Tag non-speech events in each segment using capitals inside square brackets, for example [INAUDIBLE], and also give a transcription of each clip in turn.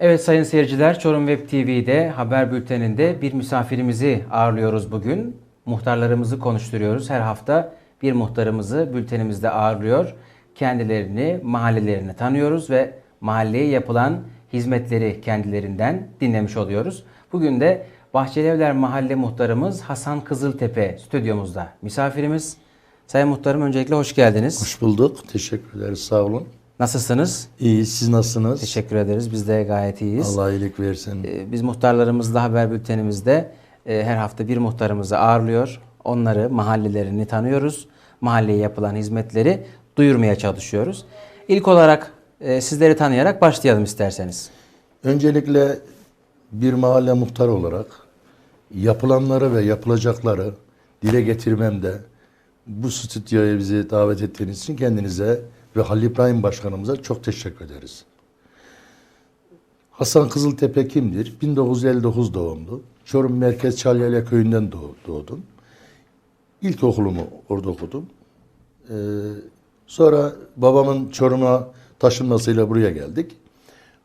Evet sayın seyirciler Çorum Web TV'de haber bülteninde bir misafirimizi ağırlıyoruz bugün. Muhtarlarımızı konuşturuyoruz. Her hafta bir muhtarımızı bültenimizde ağırlıyor. Kendilerini, mahallelerini tanıyoruz ve mahalleye yapılan hizmetleri kendilerinden dinlemiş oluyoruz. Bugün de Bahçelievler Mahalle Muhtarımız Hasan Kızıltepe stüdyomuzda misafirimiz. Sayın Muhtarım öncelikle hoş geldiniz. Hoş bulduk. Teşekkür ederiz. Sağ olun. Nasılsınız? İyi. Siz nasılsınız? Teşekkür ederiz. Biz de gayet iyiyiz. Allah iyilik versin. Ee, Biz muhtarlarımızla haber bültenimizde e, her hafta bir muhtarımızı ağırlıyor. Onları, mahallelerini tanıyoruz. Mahalleye yapılan hizmetleri duyurmaya çalışıyoruz. İlk olarak e, sizleri tanıyarak başlayalım isterseniz. Öncelikle bir mahalle muhtarı olarak yapılanları ve yapılacakları dile getirmemde bu stüdyoya bizi davet ettiğiniz için kendinize ve Halil İbrahim Başkanımıza çok teşekkür ederiz. Hasan Kızıltepe kimdir? 1959 doğumlu. Çorum Merkez Çalyayla köyünden doğ- doğdum. İlkokulumu orada okudum. Ee, sonra babamın Çorum'a taşınmasıyla buraya geldik.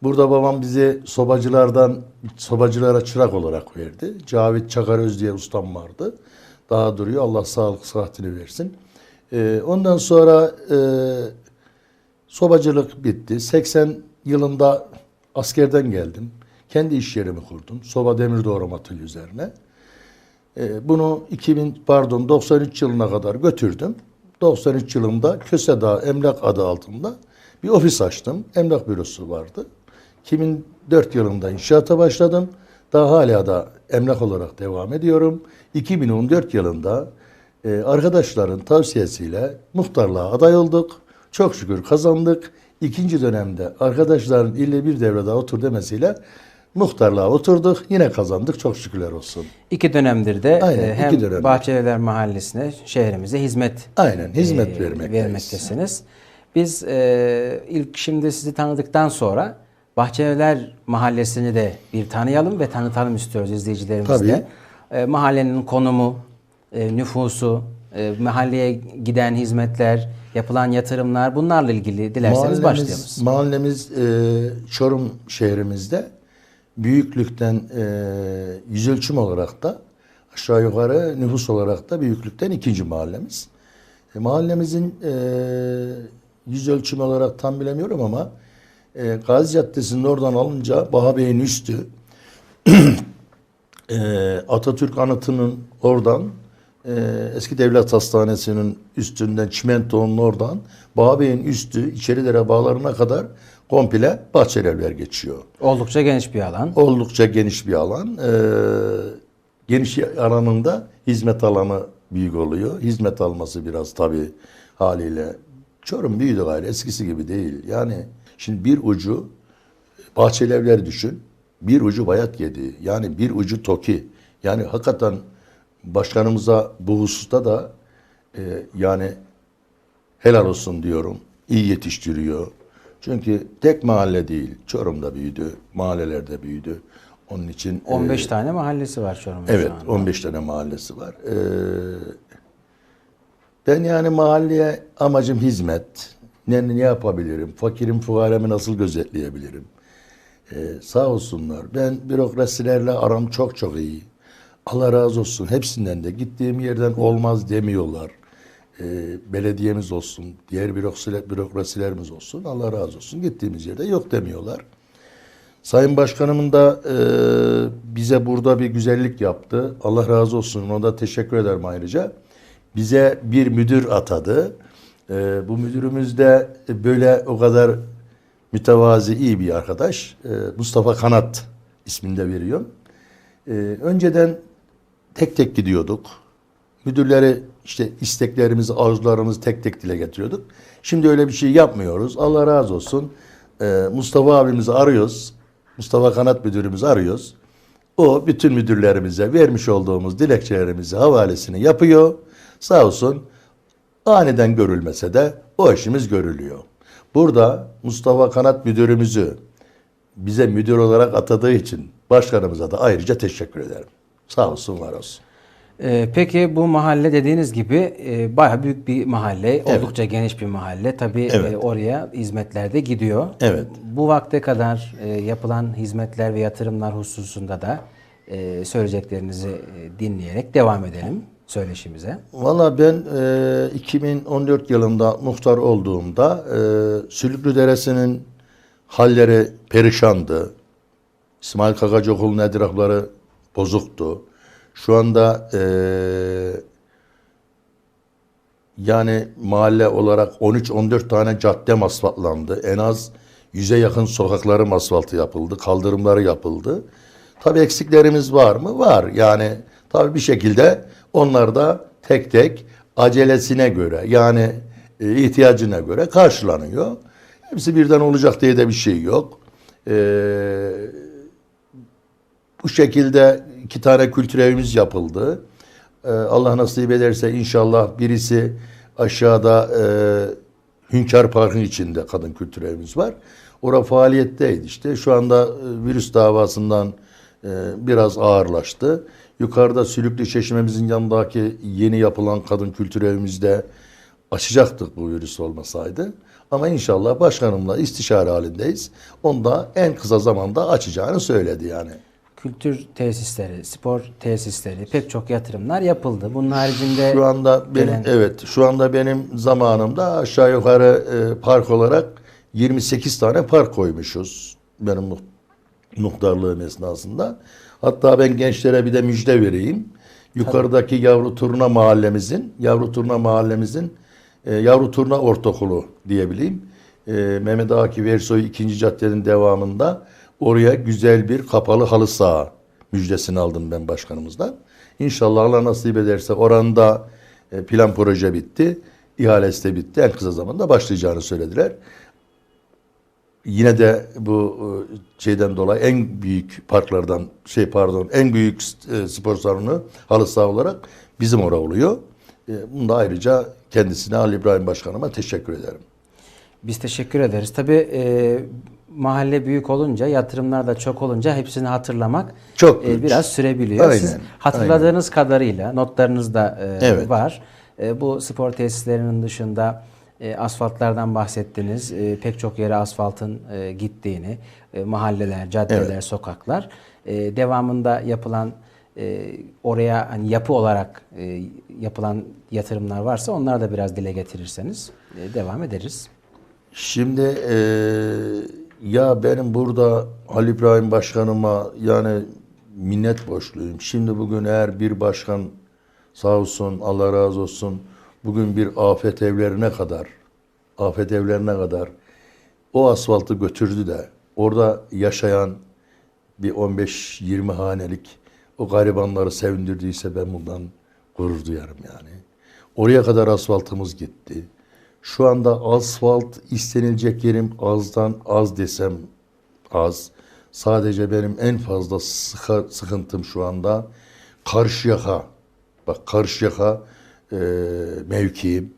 Burada babam bizi sobacılardan, sobacılara çırak olarak verdi. Cavit Çakaröz diye ustam vardı. Daha duruyor. Allah sağlık sıhhatini versin. Ee, ondan sonra e, sobacılık bitti. 80 yılında askerden geldim. Kendi iş yerimi kurdum. Soba demir doğrama atölye üzerine. Ee, bunu 2000 pardon 93 yılına kadar götürdüm. 93 yılında Kösedağ Emlak adı altında bir ofis açtım. Emlak bürosu vardı. 2004 yılında inşaata başladım. Daha hala da emlak olarak devam ediyorum. 2014 yılında e, arkadaşların tavsiyesiyle muhtarlığa aday olduk. Çok şükür kazandık. İkinci dönemde arkadaşların ille bir devre daha otur demesiyle muhtarlığa oturduk. Yine kazandık. Çok şükürler olsun. İki dönemdir de Aynen, e, hem iki dönemdir. Bahçelievler Mahallesi'ne, şehrimize hizmet Aynen hizmet e, vermekteyiz. vermektesiniz. Biz e, ilk şimdi sizi tanıdıktan sonra Bahçelievler Mahallesi'ni de bir tanıyalım ve tanıtalım istiyoruz izleyicilerimizle. E, mahallenin konumu, e, nüfusu, e, mahalleye giden hizmetler, yapılan yatırımlar bunlarla ilgili dilerseniz başlayalım. Mahallemiz e, Çorum şehrimizde büyüklükten e, yüz ölçüm olarak da aşağı yukarı nüfus olarak da büyüklükten ikinci mahallemiz. E, mahallemizin e, yüz olarak tam bilemiyorum ama e, Gazi Caddesi'nin oradan alınca Bahabey'in üstü [CLEARS THROAT] e, Atatürk anıtının oradan e, eski devlet hastanesinin üstünden çimentonun oradan Bağbey'in üstü İçeridere bağlarına kadar komple bahçelerler geçiyor. Oldukça geniş bir alan. Oldukça geniş bir alan. E, geniş alanında hizmet alanı büyük oluyor. Hizmet alması biraz tabii haliyle. Çorum büyüdü gayrı eskisi gibi değil. Yani şimdi bir ucu Bahçelievler düşün. Bir ucu bayat yedi. Yani bir ucu toki. Yani hakikaten başkanımıza bu hususta da e, yani helal olsun diyorum. İyi yetiştiriyor. Çünkü tek mahalle değil. Çorum'da büyüdü. Mahallelerde büyüdü. Onun için e, 15 tane mahallesi var Çorum'da Evet, şu anda. 15 tane mahallesi var. Ee, ben yani mahalleye amacım hizmet. Ne, ne yapabilirim? Fakirim, fukaremi nasıl gözetleyebilirim? Ee, sağ olsunlar. Ben bürokrasilerle aram çok çok iyi. Allah razı olsun. Hepsinden de gittiğim yerden olmaz demiyorlar. Ee, belediyemiz olsun, diğer bürokrasiler, bürokrasilerimiz olsun. Allah razı olsun. Gittiğimiz yerde yok demiyorlar. Sayın Başkanımın da e, bize burada bir güzellik yaptı. Allah razı olsun. Ona da teşekkür ederim ayrıca. Bize bir müdür atadı. E, bu müdürümüz de böyle o kadar mütevazi iyi bir arkadaş. E, Mustafa Kanat isminde veriyorum. E, önceden tek tek gidiyorduk. Müdürleri işte isteklerimizi, arzularımızı tek tek dile getiriyorduk. Şimdi öyle bir şey yapmıyoruz. Allah razı olsun. Ee, Mustafa abimizi arıyoruz. Mustafa Kanat müdürümüzü arıyoruz. O bütün müdürlerimize vermiş olduğumuz dilekçelerimizi havalesini yapıyor. Sağ olsun aniden görülmese de o işimiz görülüyor. Burada Mustafa Kanat müdürümüzü bize müdür olarak atadığı için başkanımıza da ayrıca teşekkür ederim. Sağ olsun var olsun. Ee, peki bu mahalle dediğiniz gibi e, bayağı büyük bir mahalle, Evet. oldukça geniş bir mahalle. Tabii Evet. e, oraya hizmetler de gidiyor. Evet. Bu vakte kadar e, yapılan hizmetler ve yatırımlar hususunda da e, söyleyeceklerinizi e, dinleyerek devam edelim söyleşimize. Valla ben e, 2014 yılında muhtar olduğumda e, Sülüklü Deresi'nin halleri perişandı. İsmail Kakacıoğlu'nun etrafları bozuktu. Şu anda e, yani mahalle olarak 13-14 tane caddem asfaltlandı. En az 100'e yakın sokakların asfaltı yapıldı, kaldırımları yapıldı. Tabii eksiklerimiz var mı? Var. Yani tabii bir şekilde onlar da tek tek acelesine göre yani e, ihtiyacına göre karşılanıyor. Hepsi birden olacak diye de bir şey yok. Ee, bu şekilde iki tane kültür evimiz yapıldı. Ee, Allah nasip ederse inşallah birisi aşağıda e, Hünkar Park'ın içinde kadın kültür evimiz var. Orada faaliyetteydi işte. Şu anda e, virüs davasından e, biraz ağırlaştı. Yukarıda Sülüklü Çeşmemizin yanındaki yeni yapılan kadın kültür evimizde açacaktık bu virüs olmasaydı. Ama inşallah başkanımla istişare halindeyiz. Onu da en kısa zamanda açacağını söyledi yani. Kültür tesisleri, spor tesisleri, pek çok yatırımlar yapıldı. Bunun haricinde Şu anda benim gelen- evet şu anda benim zamanımda aşağı yukarı e, park olarak 28 tane park koymuşuz benim muht- muhtarlığım esnasında. Hatta ben gençlere bir de müjde vereyim. Yukarıdaki Yavru Turna mahallemizin, Yavru Turna mahallemizin e, Yavru Turna Ortaokulu diyebileyim. E, Mehmet Akif Ersoy 2. caddenin devamında oraya güzel bir kapalı halı saha müjdesini aldım ben başkanımızdan. İnşallah Allah nasip ederse oranda e, plan proje bitti. İhalesi de bitti. En kısa zamanda başlayacağını söylediler. Yine de bu e, şeyden dolayı en büyük parklardan şey pardon en büyük e, spor salonu halı saha olarak bizim orada oluyor. E, Bunda ayrıca kendisine Ali İbrahim Başkanıma teşekkür ederim. Biz teşekkür ederiz. Tabii e, mahalle büyük olunca, yatırımlar da çok olunca hepsini hatırlamak Çok e, biraz sürebiliyor. Siz Aynen, hatırladığınız kadarıyla notlarınızda e, Evet. var. E, bu spor tesislerinin dışında e, asfaltlardan bahsettiniz. E, pek çok yere asfaltın e, gittiğini, e, mahalleler, caddeler, Evet. sokaklar. E, devamında yapılan e, oraya hani yapı olarak e, yapılan yatırımlar varsa onları da biraz dile getirirseniz e, devam ederiz. Şimdi e, ya benim burada Ali İbrahim Başkanıma yani minnet borçluyum. Şimdi bugün eğer bir başkan sağ olsun Allah razı olsun bugün bir afet evlerine kadar afet evlerine kadar o asfaltı götürdü de orada yaşayan bir 15-20 hanelik o garibanları sevindirdiyse ben bundan gurur duyarım yani. Oraya kadar asfaltımız gitti. Şu anda asfalt istenilecek yerim azdan az desem az. Sadece benim en fazla sıkı- sıkıntım şu anda Karşıyaka. Bak Karşıyaka e, mevkiim.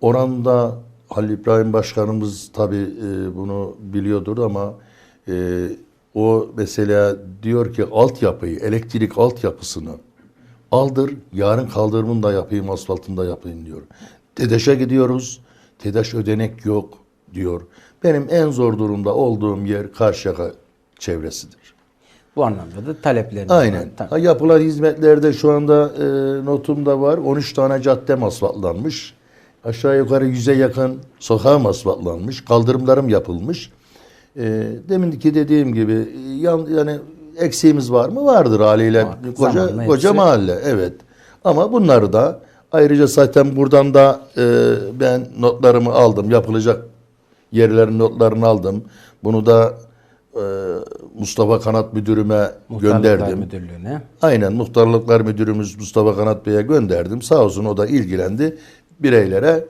Oranda Halil İbrahim Başkanımız tabi bunu biliyordur ama e, o mesela diyor ki altyapıyı, elektrik altyapısını aldır, yarın kaldırımını da yapayım, asfaltını da yapayım diyor. TEDAŞ'a gidiyoruz, TEDAŞ ödenek yok diyor. Benim en zor durumda olduğum yer Karşıyaka çevresidir. Bu anlamda da talepleriniz var. Aynen. Ha, yapılan hizmetlerde şu anda e, notumda var. 13 tane caddem asfaltlanmış. Aşağı yukarı 100'e yakın sokağım asfaltlanmış. Kaldırımlarım yapılmış. E, deminki dediğim gibi e, yan, yani eksiğimiz var mı? Vardır haliyle. Var. Koca, Zamanla koca hepsi- mahalle. Evet. Ama bunları da ayrıca zaten buradan da e, ben notlarımı aldım. Yapılacak yerlerin notlarını aldım. Bunu da e, Mustafa Kanat Müdürüme gönderdim. Müdürlüğü'ne. Aynen Muhtarlıklar Müdürümüz Mustafa Kanat Bey'e gönderdim. Sağ olsun o da ilgilendi. Bireylere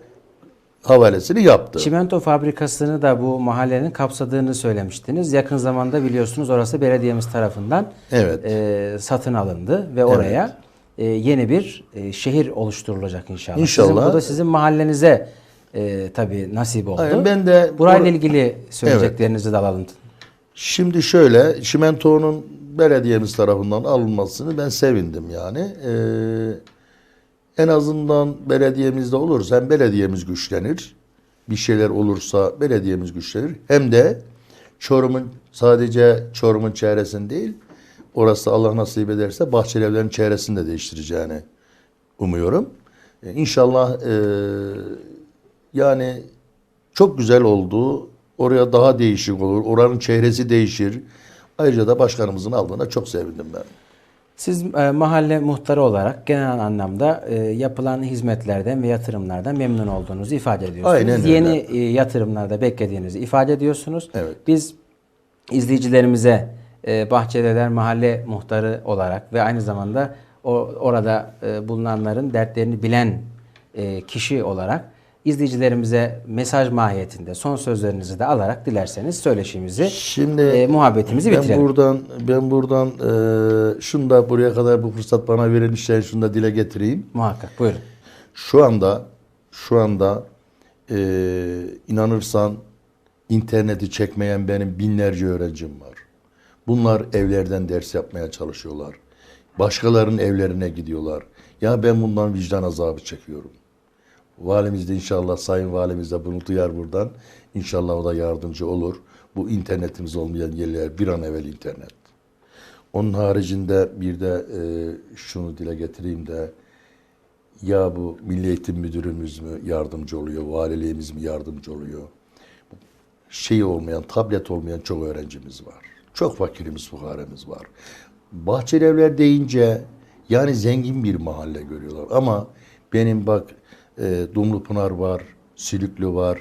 havalesini yaptı. Çimento fabrikasını da bu mahallenin kapsadığını söylemiştiniz. Yakın zamanda biliyorsunuz orası belediyemiz tarafından Evet. e, satın alındı ve oraya e, yeni bir e, şehir oluşturulacak inşallah. İnşallah. Sizin, bu da sizin mahallenize e, tabii nasip oldu. Aynen, ben de Burayla bur- ilgili söyleyeceklerinizi de alalım. Şimdi şöyle, Çimento'nun belediyemiz tarafından alınmasını ben sevindim yani. E, en azından belediyemizde olursa hem belediyemiz güçlenir. Bir şeyler olursa belediyemiz güçlenir. Hem de Çorum'un sadece Çorum'un çevresini değil, orası Allah nasip ederse Bahçelievlerin çevresini de değiştireceğini umuyorum. E, İnşallah e, yani çok güzel oldu. Oraya daha değişik olur. Oranın çehresi değişir. Ayrıca da başkanımızın aldığına çok sevindim ben. Siz e, mahalle muhtarı olarak genel anlamda e, yapılan hizmetlerden ve yatırımlardan memnun olduğunuzu ifade ediyorsunuz. Aynen öyle. Yeni e, yatırımlarda beklediğinizi ifade ediyorsunuz. Evet. Biz izleyicilerimize e, Bahçeliler Mahalle Muhtarı olarak ve aynı zamanda o, orada e, bulunanların dertlerini bilen e, kişi olarak izleyicilerimize mesaj mahiyetinde son sözlerinizi de alarak dilerseniz söyleşimizi, Şimdi e, muhabbetimizi ben bitirelim. buradan ben buradan e, şunu da buraya kadar bu fırsat bana verilmişken şunu da dile getireyim. Muhakkak buyurun. Şu anda şu anda e, inanırsan interneti çekmeyen benim binlerce öğrencim var. Bunlar evlerden ders yapmaya çalışıyorlar. Başkalarının evlerine gidiyorlar. Ya ben bundan vicdan azabı çekiyorum. Valimiz de inşallah Sayın Valimiz de bunu duyar buradan. İnşallah o da yardımcı olur. Bu internetimiz olmayan yerler bir an evvel internet. Onun haricinde bir de e, şunu dile getireyim de ya bu Milli Eğitim Müdürümüz mü yardımcı oluyor, valiliğimiz mi yardımcı oluyor? Şey olmayan, tablet olmayan çok öğrencimiz var. Çok fakirimiz, fukaremiz var. Bahçeli Evler deyince yani zengin bir mahalle görüyorlar. Ama benim bak e, Dumlupınar var, Sülüklü var,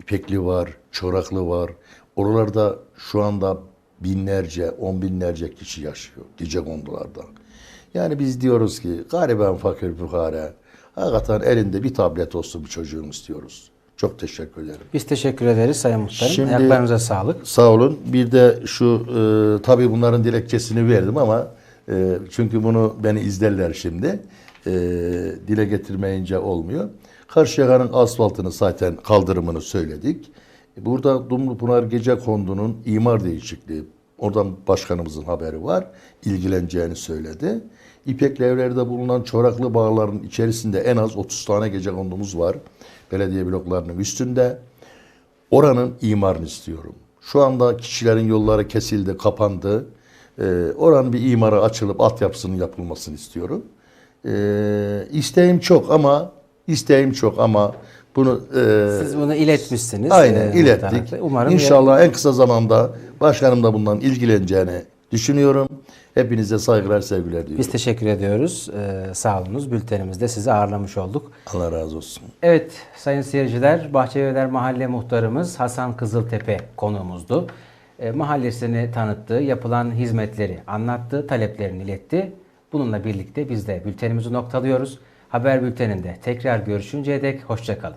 İpekli var, Çoraklı var. Oralarda şu anda binlerce, on binlerce kişi yaşıyor gece kondularda. Yani biz diyoruz ki gariban fakir fukara hakikaten elinde bir tablet olsun bir çocuğun istiyoruz. Çok teşekkür ederim. Biz teşekkür ederiz Sayın Muhtarım. Şimdi- Ayaklarınıza sağlık. Sağ olun. Bir de şu e, tabii bunların dilekçesini verdim ama e, çünkü bunu beni izlerler şimdi. E, dile getirmeyince olmuyor. Karşıyaka'nın asfaltını zaten kaldırımını söyledik. Burada Dumlupınar Gece Kondu'nun imar değişikliği. Oradan başkanımızın haberi var. İlgileneceğini söyledi. İpekli evlerde bulunan çoraklı bağların içerisinde en az 30 tane gece kondumuz var. Belediye bloklarının üstünde. Oranın imarını istiyorum. Şu anda kişilerin yolları kesildi, kapandı. Ee, oranın bir imara açılıp altyapısının yapılmasını istiyorum. Ee, isteğim çok ama isteğim çok ama bunu e, Siz bunu iletmişsiniz. aynen e, ilettik. Umarım İnşallah en kısa zamanda başkanım da bundan ilgileneceğini düşünüyorum. Hepinize saygılar, sevgiler diliyorum. Biz teşekkür ediyoruz. Ee, sağ olunuz. Bültenimizde sizi ağırlamış olduk. Allah razı olsun. Evet sayın seyirciler Bahçelievler Mahalle Muhtarımız Hasan Kızıltepe konuğumuzdu. E, mahallesini tanıttı, yapılan hizmetleri anlattı, taleplerini iletti. Bununla birlikte biz de bültenimizi noktalıyoruz. Haber bülteninde tekrar görüşünceye dek hoşçakalın.